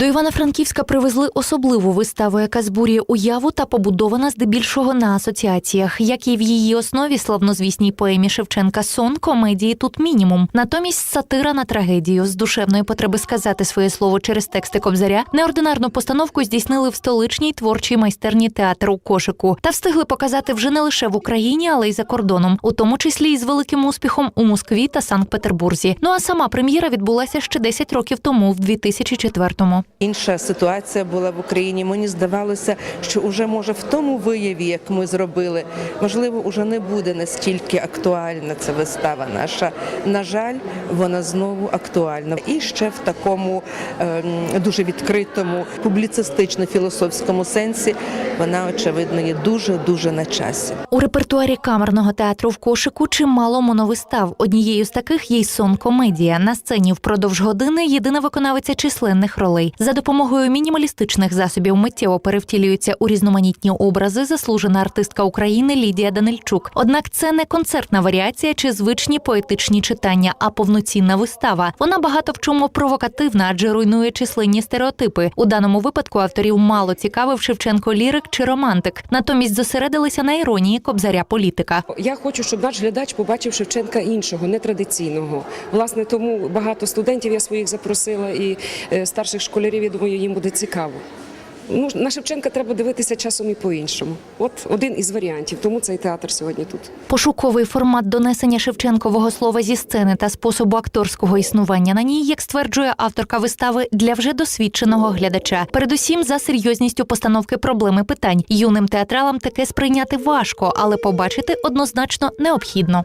До Івано-Франківська привезли особливу виставу, яка збурює уяву та побудована здебільшого на асоціаціях, як і в її основі славнозвісній поемі Шевченка Сон комедії тут мінімум. Натомість сатира на трагедію з душевної потреби сказати своє слово через тексти Кобзаря. Неординарну постановку здійснили в столичній творчій майстерні театру кошику та встигли показати вже не лише в Україні, але й за кордоном, у тому числі і з великим успіхом у Москві та Санкт-Петербурзі. Ну а сама прем'єра відбулася ще 10 років тому, в 2004-му. Інша ситуація була в Україні. Мені здавалося, що вже може в тому вияві, як ми зробили, можливо, вже не буде настільки актуальна ця вистава наша. На жаль, вона знову актуальна. І ще в такому ем, дуже відкритому, публіцистично-філософському сенсі вона, очевидно, є дуже дуже на часі. У репертуарі камерного театру в кошику чимало моновистав. Однією з таких є й сон комедія. На сцені впродовж години єдина виконавиця численних ролей. За допомогою мінімалістичних засобів миттєво перевтілюються у різноманітні образи заслужена артистка України Лідія Данильчук. Однак це не концертна варіація чи звичні поетичні читання, а повноцінна вистава. Вона багато в чому провокативна, адже руйнує численні стереотипи. У даному випадку авторів мало цікавив Шевченко лірик чи романтик. Натомість зосередилися на іронії кобзаря політика. Я хочу, щоб наш глядач побачив Шевченка іншого, нетрадиційного. Власне, тому багато студентів я своїх запросила і е, старших школярів. Я думаю, їм буде цікаво. Ну, на Шевченка треба дивитися часом і по-іншому. От один із варіантів. Тому цей театр сьогодні тут. Пошуковий формат донесення Шевченкового слова зі сцени та способу акторського існування на ній, як стверджує авторка вистави, для вже досвідченого глядача. Передусім за серйозністю постановки проблеми питань. Юним театралам таке сприйняти важко, але побачити однозначно необхідно.